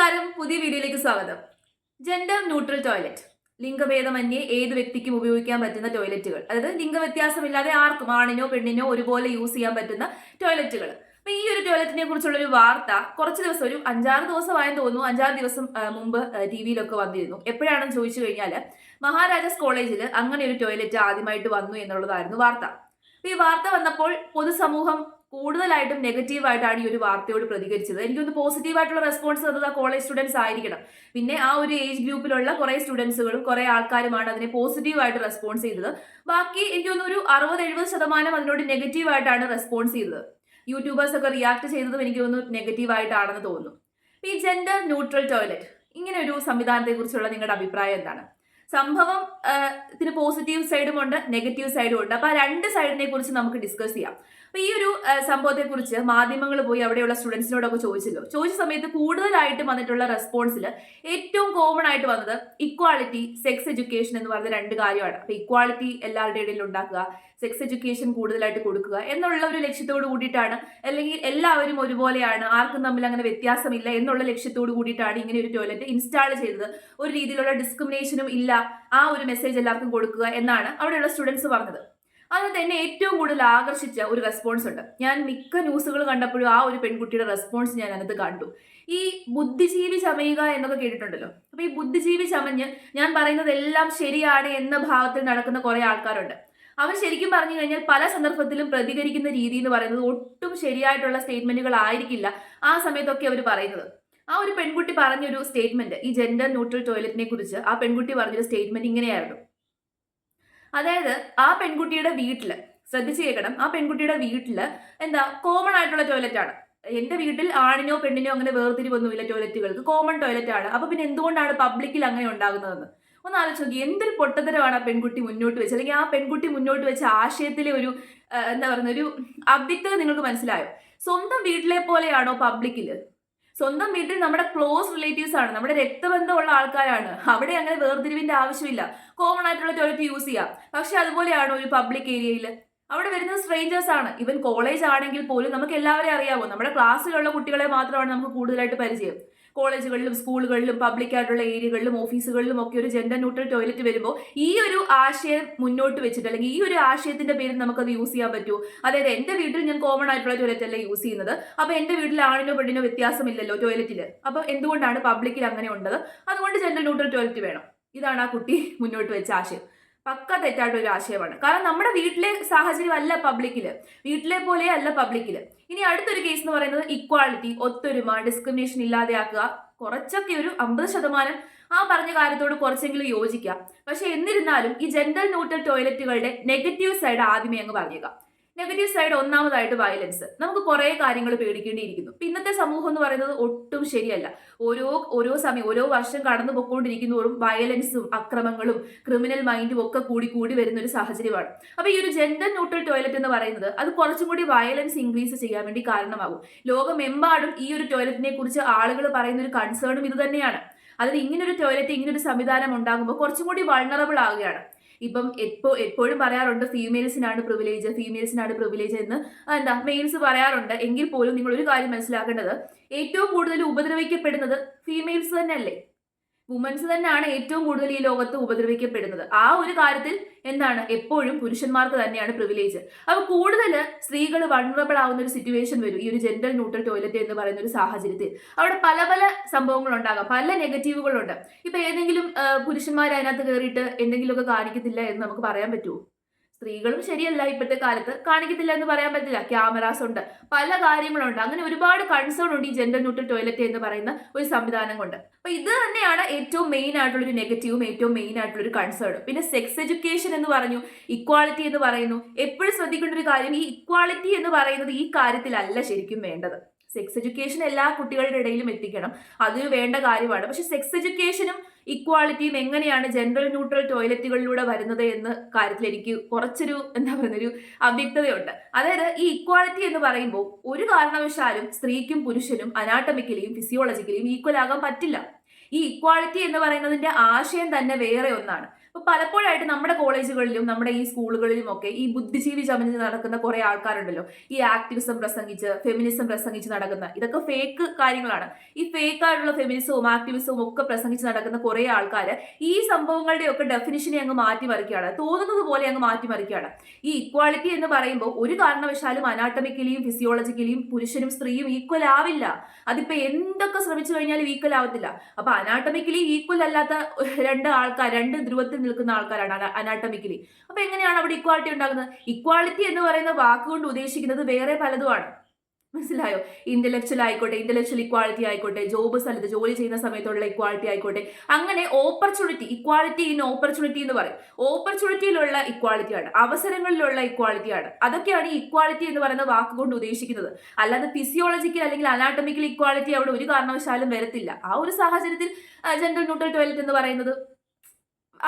നമസ്കാരം. പുതിയ വീഡിയോയിലേക്ക് സ്വാഗതം. ജെൻഡർ ന്യൂട്രൽ ടോയ്ലറ്റ് ലിംഗഭേദമന്യേ ഏത് വ്യക്തിക്കും ഉപയോഗിക്കാൻ പറ്റുന്ന ടോയ്ലറ്റുകൾ അതായത് ലിംഗവ്യത്യാസമില്ലാതെ ആർക്കും ആണിനോ പെണ്ണിനോ ഒരുപോലെ യൂസ് ചെയ്യാൻ പറ്റുന്ന ടോയ്ലറ്റുകൾ അപ്പൊ ഈ ഒരു ടോയ്ലറ്റിനെ കുറിച്ചുള്ള ഒരു വാർത്ത കുറച്ച് ദിവസം ഒരു അഞ്ചാറ് ദിവസമായെന്ന് തോന്നുന്നു. അഞ്ചാറ് ദിവസം മുമ്പ് ടി വിയിലൊക്കെ വന്നിരുന്നു. എപ്പോഴാണെന്ന് ചോദിച്ചു കഴിഞ്ഞാൽ മഹാരാജാസ് കോളേജിൽ അങ്ങനെ ഒരു ടോയ്ലറ്റ് ആദ്യമായിട്ട് വന്നു എന്നുള്ളതായിരുന്നു വാർത്ത. ഈ വാർത്ത വന്നപ്പോൾ പൊതുസമൂഹം കൂടുതലായിട്ടും നെഗറ്റീവായിട്ടാണ് ഈ ഒരു വാർത്തയോട് പ്രതികരിച്ചത്. എനിക്കൊന്ന് പോസിറ്റീവായിട്ടുള്ള റെസ്പോൺസ് തന്നത് ആ കോളേജ് സ്റ്റുഡൻസ് ആയിരിക്കണം. പിന്നെ ആ ഒരു ഏജ് ഗ്രൂപ്പിലുള്ള കുറേ സ്റ്റുഡൻസുകളും കുറേ ആൾക്കാരുമാണ് അതിനെ പോസിറ്റീവായിട്ട് റെസ്പോൺസ് ചെയ്തത്. ബാക്കി എനിക്കൊന്ന് ഒരു അറുപത് എഴുപത് ശതമാനം അതിനോട് നെഗറ്റീവായിട്ടാണ് റെസ്പോൺസ് ചെയ്തത്. യൂട്യൂബേഴ്സ് ഒക്കെ റിയാക്ട് ചെയ്തതും എനിക്ക് തോന്നുന്നു നെഗറ്റീവായിട്ടാണെന്ന് തോന്നുന്നു. ഈ ജെൻഡർ ന്യൂട്രൽ ടോയ്ലറ്റ് ഇങ്ങനെ ഒരു സംവിധാനത്തെക്കുറിച്ചുള്ള നിങ്ങളുടെ അഭിപ്രായം എന്താണ്? സംഭവം ഇതിന് പോസിറ്റീവ് സൈഡും ഉണ്ട് നെഗറ്റീവ് സൈഡും ഉണ്ട്. അപ്പോൾ ആ രണ്ട് സൈഡിനെ കുറിച്ച് നമുക്ക് ഡിസ്കസ് ചെയ്യാം. അപ്പൊ ഈ ഒരു സംഭവത്തെ കുറിച്ച് മാധ്യമങ്ങൾ പോയി അവിടെയുള്ള സ്റ്റുഡൻസിനോടൊക്കെ ചോദിച്ചല്ലോ. ചോദിച്ച സമയത്ത് കൂടുതലായിട്ട് വന്നിട്ടുള്ള റെസ്പോൺസിൽ ഏറ്റവും കോമൺ ആയിട്ട് വന്നത് ഇക്വാളിറ്റി സെക്സ് എഡ്യൂക്കേഷൻ എന്ന് പറയുന്ന രണ്ട് കാര്യമാണ്. അപ്പൊ ഇക്വാളിറ്റി എല്ലാവരുടെ ഇടയിൽ ഉണ്ടാക്കുക സെക്സ് എഡ്യൂക്കേഷൻ കൂടുതലായിട്ട് കൊടുക്കുക എന്നുള്ള ഒരു ലക്ഷ്യത്തോട് കൂടിയിട്ടാണ് അല്ലെങ്കിൽ എല്ലാവരും ഒരുപോലെയാണ് ആർക്കും തമ്മിൽ അങ്ങനെ വ്യത്യാസമില്ല എന്നുള്ള ലക്ഷ്യത്തോട് കൂടിയിട്ടാണ് ഇങ്ങനെ ഒരു ടോയ്ലറ്റ് ഇൻസ്റ്റാൾ ചെയ്തത്. ഒരു രീതിയിലുള്ള ഡിസ്ക്രിമിനേഷനും ഇല്ല ആ ഒരു മെസ്സേജ് എല്ലാവർക്കും കൊടുക്കുക എന്നാണ് അവിടെയുള്ള സ്റ്റുഡൻസ് പറഞ്ഞത്. അത് തന്നെ ഏറ്റവും കൂടുതൽ ആകർഷിച്ച ഒരു റെസ്പോൺസ് ഉണ്ട്. ഞാൻ മിക്ക ന്യൂസുകൾ കണ്ടപ്പോഴും ആ ഒരു പെൺകുട്ടിയുടെ റെസ്പോൺസ് ഞാൻ അതിനകത്ത് കണ്ടു. ഈ ബുദ്ധിജീവി ചമയുക എന്നൊക്കെ കേട്ടിട്ടുണ്ടല്ലോ. അപ്പൊ ഈ ബുദ്ധിജീവി ചമഞ്ഞ് ഞാൻ പറയുന്നത് എല്ലാം ശരിയാണ് എന്ന ഭാഗത്തിൽ നടക്കുന്ന കുറെ ആൾക്കാരുണ്ട്. അവർ ശരിക്കും പറഞ്ഞു കഴിഞ്ഞാൽ പല സന്ദർഭത്തിലും പ്രതികരിക്കുന്ന രീതി എന്ന് പറയുന്നത് ഒട്ടും ശരിയായിട്ടുള്ള സ്റ്റേറ്റ്മെന്റുകൾ ആയിരിക്കില്ല ആ സമയത്തൊക്കെ അവർ പറയുന്നത്. ആ ഒരു പെൺകുട്ടി പറഞ്ഞൊരു സ്റ്റേറ്റ്മെന്റ് ഈ ജെൻഡർ ന്യൂട്രൽ ടോയ്ലറ്റിനെ കുറിച്ച് ആ പെൺകുട്ടി പറഞ്ഞൊരു സ്റ്റേറ്റ്മെന്റ് ഇങ്ങനെയായിരുന്നു. അതായത് ആ പെൺകുട്ടിയുടെ വീട്ടിൽ ശ്രദ്ധിച്ചു കേൾക്കണം ആ പെൺകുട്ടിയുടെ വീട്ടിൽ എന്താ കോമൺ ആയിട്ടുള്ള ടോയ്ലറ്റ് ആണ്. എന്റെ വീട്ടിൽ ആണിനോ പെണ്ണിനോ അങ്ങനെ വേർതിരിവൊന്നുമില്ല ടോയ്ലറ്റുകൾക്ക് കോമൺ ടോയ്ലറ്റ് ആണ്. അപ്പൊ പിന്നെ എന്തുകൊണ്ടാണ് പബ്ലിക്കിൽ അങ്ങനെ ഉണ്ടാകുന്നതെന്ന്? ഒന്ന് ആലോചിച്ച് നോക്കി. എന്തൊരു പൊട്ടത്തരമാണ് ആ പെൺകുട്ടി മുന്നോട്ട് വെച്ച് അല്ലെങ്കിൽ ആ പെൺകുട്ടി മുന്നോട്ട് വെച്ച ആശയത്തിലെ ഒരു എന്താ പറയുന്ന ഒരു അവ്യക്തത നിങ്ങൾക്ക് മനസ്സിലായോ? സ്വന്തം വീട്ടിലെ പോലെയാണോ പബ്ലിക്കിൽ സ്വന്തം വീട്ടിൽ നമ്മുടെ ക്ലോസ് റിലേറ്റീവ്സ് ആണ് നമ്മുടെ രക്തബന്ധമുള്ള ആൾക്കാരാണ്. അവിടെ അങ്ങനെ വേർതിരിവിന്റെ ആവശ്യമില്ല. കോമൺ ആയിട്ടുള്ള ടോയ്ലറ്റ് യൂസ് ചെയ്യാം. പക്ഷെ അതുപോലെയാണ് ഒരു പബ്ലിക് ഏരിയയിൽ അവിടെ വരുന്നത് സ്ട്രേഞ്ചേഴ്സ് ആണ്. ഇവൻ കോളേജ് ആണെങ്കിൽ പോലും നമുക്ക് എല്ലാവരെയും അറിയാമോ നമ്മുടെ ക്ലാസ്സിലുള്ള കുട്ടികളെ മാത്രമാണ് നമുക്ക് കൂടുതലായിട്ട് പരിചയം. കോളേജുകളിലും സ്കൂളുകളിലും പബ്ലിക് ആയിട്ടുള്ള ഏരിയകളിലും ഓഫീസുകളിലും ഒക്കെ ഒരു ജെൻഡർ ന്യൂട്രൽ ടോയ്ലറ്റ് വരുമ്പോൾ ഈ ഒരു ആശയം മുന്നോട്ട് വെച്ചിട്ട് അല്ലെങ്കിൽ ഈ ഒരു ആശയത്തിന്റെ പേരിൽ നമുക്കത് യൂസ് ചെയ്യാൻ പറ്റൂ. അതായത് എന്റെ വീട്ടിൽ ഞാൻ കോമൺ ആയിട്ടുള്ള ടോയ്ലറ്റ് അല്ല യൂസ് ചെയ്യുന്നത്. അപ്പൊ എന്റെ വീട്ടിൽ ആണിനോ പെണ്ണിനോ വ്യത്യാസമില്ലല്ലോ ടോയ്ലറ്റിൽ അപ്പൊ എന്തുകൊണ്ടാണ് പബ്ലിക്കിൽ അങ്ങനെ ഉണ്ടത്? അതുകൊണ്ട് ജെൻഡർ ന്യൂട്രൽ ടോയ്ലറ്റ് വേണം. ഇതാണ് ആ കുട്ടി മുന്നോട്ട് വെച്ച ആശയം. പക്ക തെറ്റായിട്ട് ഒരു ആശയമാണ്. കാരണം നമ്മുടെ വീട്ടിലെ സാഹചര്യം അല്ല പബ്ലിക്കിൽ വീട്ടിലെ പോലെ അല്ല പബ്ലിക്കിൽ ഇനി അടുത്തൊരു കേസ് എന്ന് പറയുന്നത് ഇക്വാളിറ്റി ഒത്തൊരുമ ഡിസ്ക്രിമിനേഷൻ ഇല്ലാതെയാക്കുക. കുറച്ചൊക്കെ ഒരു അമ്പത് ശതമാനം ആ പറഞ്ഞ കാര്യത്തോട് കുറച്ചെങ്കിലും യോജിക്കാം പക്ഷെ എന്നിരുന്നാലും ഈ ജെൻഡർ ന്യൂട്രൽ ടോയ്ലറ്റുകളുടെ നെഗറ്റീവ് സൈഡ് ആദ്യമേ അങ്ങ് പറഞ്ഞേക്കാം. നെഗറ്റീവ് സൈഡ് ഒന്നാമതായിട്ട് വയലൻസ് നമുക്ക് കുറേ കാര്യങ്ങൾ പേടിക്കേണ്ടിയിരിക്കുന്നു. ഇന്നത്തെ സമൂഹം എന്ന് പറയുന്നത് ഒട്ടും ശരിയല്ല. ഓരോ ഓരോ സമയം ഓരോ വർഷം കടന്നു പൊക്കോണ്ടിരിക്കുന്നതോറും വയലൻസും അക്രമങ്ങളും ക്രിമിനൽ മൈൻഡും ഒക്കെ കൂടി കൂടി വരുന്ന ഒരു സാഹചര്യമാണ്. അപ്പോൾ ഈ ഒരു ജെൻഡർ ന്യൂട്രൽ ടോയ്ലറ്റ് എന്ന് പറയുന്നത് അത് കുറച്ചും കൂടി വയലൻസ് ഇൻക്രീസ് ചെയ്യാൻ വേണ്ടി കാരണമാകും. ലോകമെമ്പാടും ഈ ഒരു ടോയ്ലറ്റിനെ കുറിച്ച് ആളുകൾ പറയുന്ന ഒരു കൺസേണും ഇത് തന്നെയാണ്. അതിൽ ഇങ്ങനൊരു ടോയ്ലറ്റ് ഇങ്ങനൊരു സംവിധാനം ഉണ്ടാകുമ്പോൾ കുറച്ചും കൂടി വൾണറബിൾ ആവുകയാണ്. ഇപ്പം എപ്പോ എപ്പോഴും പറയാറുണ്ട് ഫീമെയിൽസിനാണ് പ്രിവിലേജ് ഫീമെയിൽസിനാണ് പ്രിവിലേജ് എന്ന്. എന്താ മെയിൽസ് പറയാറുണ്ട്. എങ്കിൽ പോലും നിങ്ങൾ ഒരു കാര്യം മനസ്സിലാക്കേണ്ടത് ഏറ്റവും കൂടുതൽ ഉപദ്രവിക്കപ്പെടുന്നത് ഫീമെയിൽസ് തന്നെയല്ലേ? വുമൻസ് തന്നെയാണ് ഏറ്റവും കൂടുതൽ ഈ ലോകത്ത് ഉപദ്രവിക്കപ്പെടുന്നത്. ആ ഒരു കാര്യത്തിൽ എന്താണ്? എപ്പോഴും പുരുഷന്മാർക്ക് തന്നെയാണ് പ്രിവിലേജ് അപ്പൊ കൂടുതൽ സ്ത്രീകൾ വൺറബിൾ ആവുന്ന ഒരു സിറ്റുവേഷൻ വരും. ഈ ഒരു ജെൻഡർ ന്യൂട്രൽ ടോയ്ലറ്റ് എന്ന് പറയുന്ന ഒരു സാഹചര്യത്തിൽ. അവിടെ പല പല സംഭവങ്ങൾ ഉണ്ടാകാം. പല നെഗറ്റീവുകളുണ്ട് ഇപ്പൊ ഏതെങ്കിലും പുരുഷന്മാർ അതിനകത്ത് കയറിയിട്ട് എന്തെങ്കിലുമൊക്കെ കാണിക്കത്തില്ല എന്ന് നമുക്ക് പറയാൻ പറ്റുമോ സ്ത്രീകളും ശരിയല്ല ഇപ്പോഴത്തെ കാലത്ത്. കാണിക്കത്തില്ല എന്ന് പറയാൻ പറ്റില്ല. ക്യാമറാസ് ഉണ്ട്. പല കാര്യങ്ങളുണ്ട്. അങ്ങനെ ഒരുപാട് കൺസേൺ ഉണ്ട് ഈ ജെൻഡർ ന്യൂട്രൽ ടോയ്ലറ്റ് എന്ന് പറയുന്ന ഒരു സംവിധാനം കൊണ്ട്. അപ്പൊ ഇത് തന്നെയാണ് ഏറ്റവും മെയിൻ ആയിട്ടുള്ള ഒരു നെഗറ്റീവും ഏറ്റവും മെയിൻ ആയിട്ടുള്ള ഒരു കൺസേൺ പിന്നെ സെക്സ് എഡ്യൂക്കേഷൻ എന്ന് പറഞ്ഞു ഇക്വാളിറ്റി എന്ന് പറയുന്നു. എപ്പോഴും ശ്രദ്ധിക്കേണ്ട ഒരു കാര്യം ഈ ഇക്വാളിറ്റി എന്ന് പറയുന്നത് ഈ കാര്യത്തിലല്ല ശരിക്കും വേണ്ടത്. സെക്സ് എഡ്യൂക്കേഷൻ എല്ലാ കുട്ടികളുടെ ഇടയിലും എത്തിക്കണം. അതൊരു വേണ്ട കാര്യമാണ്. പക്ഷെ സെക്സ് എഡ്യൂക്കേഷനും ഇക്വാളിറ്റിയും എങ്ങനെയാണ് ജെൻഡർ ന്യൂട്രൽ ടോയ്ലറ്റുകളിലൂടെ വരുന്നത് എന്ന കാര്യത്തിൽ എനിക്ക് കുറച്ചൊരു എന്താ പറയുന്ന ഒരു അവ്യക്തതയുണ്ട്. അതായത് ഈ ഇക്വാളിറ്റി എന്ന് പറയുമ്പോൾ ഒരു കാരണവശാലും സ്ത്രീക്കും പുരുഷനും അനാട്ടമിക്കലിയും ഫിസിയോളജിക്കലിയും ഈക്വൽ ആകാൻ പറ്റില്ല. ഈ ഇക്വാളിറ്റി എന്ന് പറയുന്നതിന്റെ ആശയം തന്നെ വേറെ ഒന്നാണ്. ഇപ്പൊ പലപ്പോഴായിട്ട് നമ്മുടെ കോളേജുകളിലും നമ്മുടെ ഈ സ്കൂളുകളിലും ഒക്കെ ഈ ബുദ്ധിജീവി ചമഞ്ഞ് നടക്കുന്ന കുറെ ആൾക്കാരുണ്ടല്ലോ. ഈ ആക്ടിവിസം പ്രസംഗിച്ച് ഫെമിനിസം പ്രസംഗിച്ച് നടക്കുന്ന ഇതൊക്കെ ഫേക്ക് കാര്യങ്ങളാണ്. ഈ ഫേക്ക് ആയിട്ടുള്ള ഫെമിനിസവും ആക്ടിവിസവും ഒക്കെ പ്രസംഗിച്ച് നടക്കുന്ന കുറെ ആൾക്കാർ ഈ സംഭവങ്ങളുടെ ഒക്കെ ഡെഫിനിഷനെ അങ്ങ് മാറ്റിമറിക്കുകയാണ്. തോന്നുന്നത് പോലെ അങ്ങ് മാറ്റിമറിക്കുകയാണ്. ഈ ഇക്വാളിറ്റി എന്ന് പറയുമ്പോൾ ഒരു കാരണവശാലും അനാട്ടമിക്കലിയും ഫിസിയോളജിക്കലിയും പുരുഷനും സ്ത്രീയും ഈക്വൽ ആവില്ല. അതിപ്പോ എന്തൊക്കെ ശ്രമിച്ചു കഴിഞ്ഞാലും ഈക്വൽ ആവത്തില്ല. അപ്പൊ അനാട്ടമിക്കലി ഈക്വൽ അല്ലാത്ത രണ്ട് ആൾക്കാർ രണ്ട് ധ്രുവത്തിൽ നിൽക്കുന്ന ആൾക്കാരാണ് അനാട്ടമിക്കലി. അപ്പൊ എങ്ങനെയാണ് അവിടെ ഇക്വാളിറ്റി ഉണ്ടാകുന്നത്? ഇക്വാളിറ്റി എന്ന് പറയുന്ന വാക്കുകൊണ്ട് ഉദ്ദേശിക്കുന്നത് വേറെ പലതുമാണ്. മനസ്സിലായോ? ഇന്റലക്ച്വൽ ആയിക്കോട്ടെ ഇന്റലക്ച്വൽ ഇക്വാളിറ്റി ആയിക്കോട്ടെ ജോബ് സ്ഥലത്ത് ജോലി ചെയ്യുന്ന സമയത്തുള്ള ഇക്വാളിറ്റി ആയിക്കോട്ടെ. അങ്ങനെ ഓപ്പർച്യൂണിറ്റി ഇക്വാളിറ്റി ഇൻ ഓപ്പർച്യൂണിറ്റി എന്ന് പറയും. ഓപ്പർച്യൂണിറ്റിയിലുള്ള ഇക്വാളിറ്റിയാണ് അവസരങ്ങളിലുള്ള ഇക്വാളിറ്റിയാണ് അതൊക്കെയാണ് ഈ ഇക്വാളിറ്റി എന്ന് പറയുന്ന വാക്കുകൊണ്ട് ഉദ്ദേശിക്കുന്നത്. അല്ലാതെ ഫിസിയോളജിക്കൽ അല്ലെങ്കിൽ അനാട്ടമിക്കൽ ഇക്വാളിറ്റി അവിടെ ഒരു കാരണവശാലും വരത്തില്ല. ആ ഒരു സാഹചര്യത്തിൽ ജനറൽ ന്യൂട്രൽ ടോയ്ലറ്റ് എന്ന് പറയുന്നത്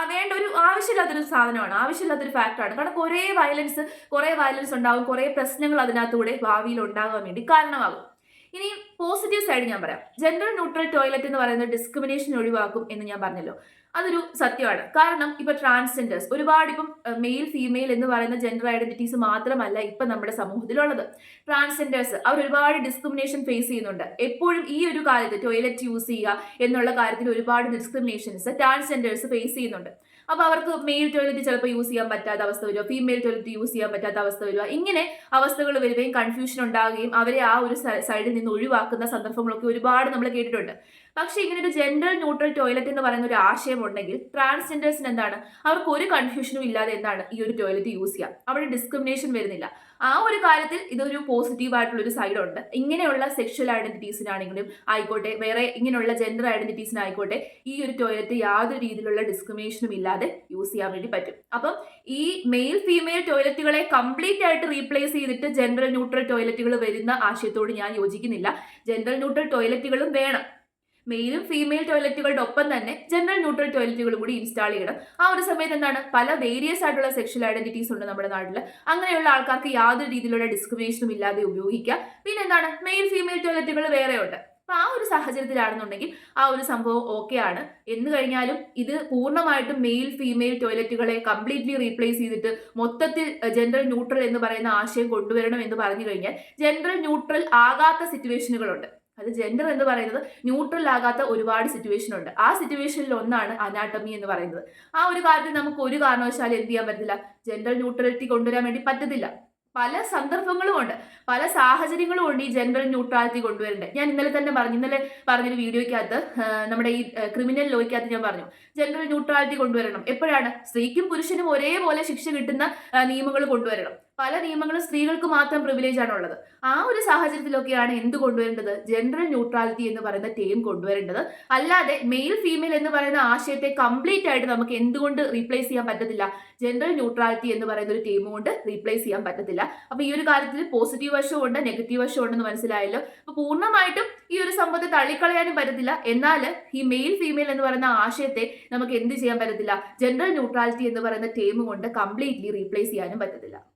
വേണ്ട ഒരു ആവശ്യമില്ലാത്തൊരു സാധനമാണ്. ആവശ്യമില്ലാത്തൊരു ഫാക്ടറാണ് കാരണം കുറേ വയലൻസ് കുറേ വയലൻസ് ഉണ്ടാകും കുറേ പ്രശ്നങ്ങൾ അതിനകത്തൂടെ ഭാവിയിൽ ഉണ്ടാകാൻ വേണ്ടി കാരണമാകും. ഇനി പോസിറ്റീവ് സൈഡ് ഞാൻ പറയാം. ജെൻഡർ ന്യൂട്രൽ ടോയ്ലറ്റ് എന്ന് പറയുന്നത് ഡിസ്ക്രിമിനേഷൻ ഒഴിവാക്കും എന്ന് ഞാൻ പറഞ്ഞല്ലോ. അതൊരു സത്യമാണ്. കാരണം ഇപ്പൊ ട്രാൻസ്ജെൻഡേഴ്സ് ഒരുപാട് ഇപ്പം മെയിൽ ഫീമെയിൽ എന്ന് പറയുന്ന ജെൻഡർ ഐഡന്റിറ്റീസ് മാത്രമല്ല ഇപ്പൊ നമ്മുടെ സമൂഹത്തിലുള്ളത്. ട്രാൻസ്ജെൻഡേഴ്സ് അവർ ഒരുപാട് ഡിസ്ക്രിമിനേഷൻ ഫേസ് ചെയ്യുന്നുണ്ട്. എപ്പോഴും ഈ ഒരു കാര്യത്തിൽ ടോയ്ലറ്റ് യൂസ് ചെയ്യുക എന്നുള്ള കാര്യത്തിൽ ഒരുപാട് ഡിസ്ക്രിമിനേഷൻസ് ട്രാൻസ്ജെൻഡേഴ്സ് ഫേസ് ചെയ്യുന്നുണ്ട്. അപ്പോൾ അവർക്ക് മെയിൽ ടോയ്ലറ്റ് ചിലപ്പോൾ യൂസ് ചെയ്യാൻ പറ്റാത്ത അവസ്ഥ വരിക ഫീമെയിൽ ടോയ്ലറ്റ് യൂസ് ചെയ്യാൻ പറ്റാത്ത അവസ്ഥ വരിക ഇങ്ങനെ അവസ്ഥകൾ വരികയും കൺഫ്യൂഷൻ ഉണ്ടാകുകയും അവരെ ആ ഒരു സൈഡിൽ നിന്ന് ഒഴിവാക്കുന്ന സന്ദർഭങ്ങളൊക്കെ ഒരുപാട് നമ്മൾ കേട്ടിട്ടുണ്ട്. പക്ഷേ ഇങ്ങനെ ഒരു ജെൻഡർ ന്യൂട്രൽ ടോയ്ലറ്റ് എന്ന് പറയുന്ന ഒരു ആശയം ഉണ്ടെങ്കിൽ ട്രാൻസ്ജെൻഡേഴ്സിന് എന്താണ്? അവർക്ക് ഒരു കൺഫ്യൂഷനും ഇല്ലാതെ എന്താണ് ഈ ഒരു ടോയ്ലറ്റ് യൂസ് ചെയ്യാം? അവിടെ ഡിസ്ക്രിമിനേഷൻ വരുന്നില്ല. ആ ഒരു കാര്യത്തിൽ ഇതൊരു പോസിറ്റീവ് ആയിട്ടുള്ള ഒരു സൈഡ് ഉണ്ട്. ഇങ്ങനെയുള്ള സെക്ഷൽ ഐഡന്റിറ്റീസിനാണെങ്കിലും ആയിക്കോട്ടെ വേറെ ഇങ്ങനെയുള്ള ജെൻഡർ ഐഡന്റിറ്റീസിനായിക്കോട്ടെ ഈ ഒരു ടോയ്ലറ്റ് യാതൊരു രീതിയിലുള്ള ഡിസ്ക്രിമിനേഷനും ഇല്ലാതെ യൂസ് ചെയ്യാൻ വേണ്ടി പറ്റും. അപ്പം ഈ മെയിൽ ഫീമെയിൽ ടോയ്ലറ്റുകളെ കംപ്ലീറ്റ് ആയിട്ട് റീപ്ലേസ് ചെയ്തിട്ട് ജെൻഡർ ന്യൂട്രൽ ടോയ്ലറ്റുകൾ വരുന്ന ആശയത്തോട് ഞാൻ യോജിക്കുന്നില്ല. ജെൻഡർ ന്യൂട്രൽ ടോയ്ലറ്റുകളും വേണം. മെയിലും ഫീമെയിൽ ടോയ്ലറ്റുകളുടെ ഒപ്പം തന്നെ ജനറൽ ന്യൂട്രൽ ടോയ്ലറ്റുകൾ കൂടി ഇൻസ്റ്റാൾ ചെയ്യണം. ആ ഒരു സമയത്ത് എന്താണ്? പല വേരിയസ് ആയിട്ടുള്ള സെക്ഷൽ ഐഡന്റിറ്റീസ് ഉണ്ട് നമ്മുടെ നാട്ടിൽ അങ്ങനെയുള്ള ആൾക്കാർക്ക് യാതൊരു രീതിയിലുള്ള ഡിസ്ക്രിമിനേഷനും ഇല്ലാതെ ഉപയോഗിക്കാം പിന്നെ എന്താണ്? മെയിൽ ഫീമെയിൽ ടോയ്ലറ്റുകൾ വേറെ ഉണ്ട് അപ്പൊ ആ ഒരു സാഹചര്യത്തിലാണെന്നുണ്ടെങ്കിൽ ആ ഒരു സംഭവം ഓക്കെ ആണ്. എന്ന് കഴിഞ്ഞാലും ഇത് പൂർണമായിട്ടും മെയിൽ ഫീമെയിൽ ടോയ്ലറ്റുകളെ കംപ്ലീറ്റ്ലി റീപ്ലേസ് ചെയ്തിട്ട് മൊത്തത്തിൽ ജനറൽ ന്യൂട്രൽ എന്ന് പറയുന്ന ആശയം കൊണ്ടുവരണം എന്ന് പറഞ്ഞു കഴിഞ്ഞാൽ ജനറൽ ന്യൂട്രൽ ആകാത്ത സിറ്റുവേഷനുകളുണ്ട് അത് ജെൻഡർ എന്ന് പറയുന്നത് ന്യൂട്രൽ ആകാത്ത ഒരുപാട് സിറ്റുവേഷൻ ഉണ്ട്. ആ സിറ്റുവേഷനിൽ ഒന്നാണ് അനാട്ടമി എന്ന് പറയുന്നത്. ആ ഒരു കാര്യത്തിൽ നമുക്ക് ഒരു കാരണവശാലും എന്ത് ചെയ്യാൻ പറ്റില്ല ജെൻഡർ ന്യൂട്രലിറ്റി കൊണ്ടുവരാൻ വേണ്ടി പറ്റത്തില്ല. പല സന്ദർഭങ്ങളും ഉണ്ട്. പല സാഹചര്യങ്ങളും ഉണ്ട് ഈ ജെൻഡർ ന്യൂട്രാലിറ്റി കൊണ്ടുവരേണ്ടത്. ഞാൻ ഇന്നലെ തന്നെ പറഞ്ഞു ഇന്നലെ പറഞ്ഞൊരു വീഡിയോയ്ക്കകത്ത് നമ്മുടെ ഈ ക്രിമിനൽ ലോയ്ക്കകത്ത് ഞാൻ പറഞ്ഞു ജെൻഡർ ന്യൂട്രാലിറ്റി കൊണ്ടുവരണം. എപ്പോഴാണ്? സ്ത്രീക്കും പുരുഷനും ഒരേപോലെ ശിക്ഷ കിട്ടുന്ന നിയമങ്ങൾ കൊണ്ടുവരണം. പല നിയമങ്ങളും സ്ത്രീകൾക്ക് മാത്രം പ്രിവിലേജ് ആണ് ഉള്ളത്. ആ ഒരു സാഹചര്യത്തിലൊക്കെയാണ് എന്ത് കൊണ്ടുവരേണ്ടത്? ജെൻഡർ ന്യൂട്രാലിറ്റി എന്ന് പറയുന്ന ടീം കൊണ്ടുവരേണ്ടത്. അല്ലാതെ മെയിൽ ഫീമെയിൽ എന്ന് പറയുന്ന ആശയത്തെ കംപ്ലീറ്റ് ആയിട്ട് നമുക്ക് എന്തുകൊണ്ട് റീപ്ലേസ് ചെയ്യാൻ പറ്റത്തില്ല? ജെൻഡർ ന്യൂട്രാലിറ്റി എന്ന് പറയുന്ന ഒരു ടീം കൊണ്ട് റീപ്ലേസ് ചെയ്യാൻ പറ്റത്തില്ല. അപ്പൊ ഈ ഒരു കാര്യത്തിൽ പോസിറ്റീവ് വശവും ഉണ്ട് നെഗറ്റീവ് വശവും ഉണ്ടെന്ന് മനസ്സിലായല്ലോ. അപ്പൊ പൂർണമായിട്ടും ഈ ഒരു സംഭവത്തെ തള്ളിക്കളയാനും പറ്റത്തില്ല. എന്നാൽ ഈ മെയിൽ ഫീമെയിൽ എന്ന് പറയുന്ന ആശയത്തെ നമുക്ക് എന്ത് ചെയ്യാൻ പറ്റത്തില്ല? ജെൻഡർ ന്യൂട്രാലിറ്റി എന്ന് പറയുന്ന ടീം കൊണ്ട് കംപ്ലീറ്റ്ലി റീപ്ലേസ് ചെയ്യാനും പറ്റത്തില്ല.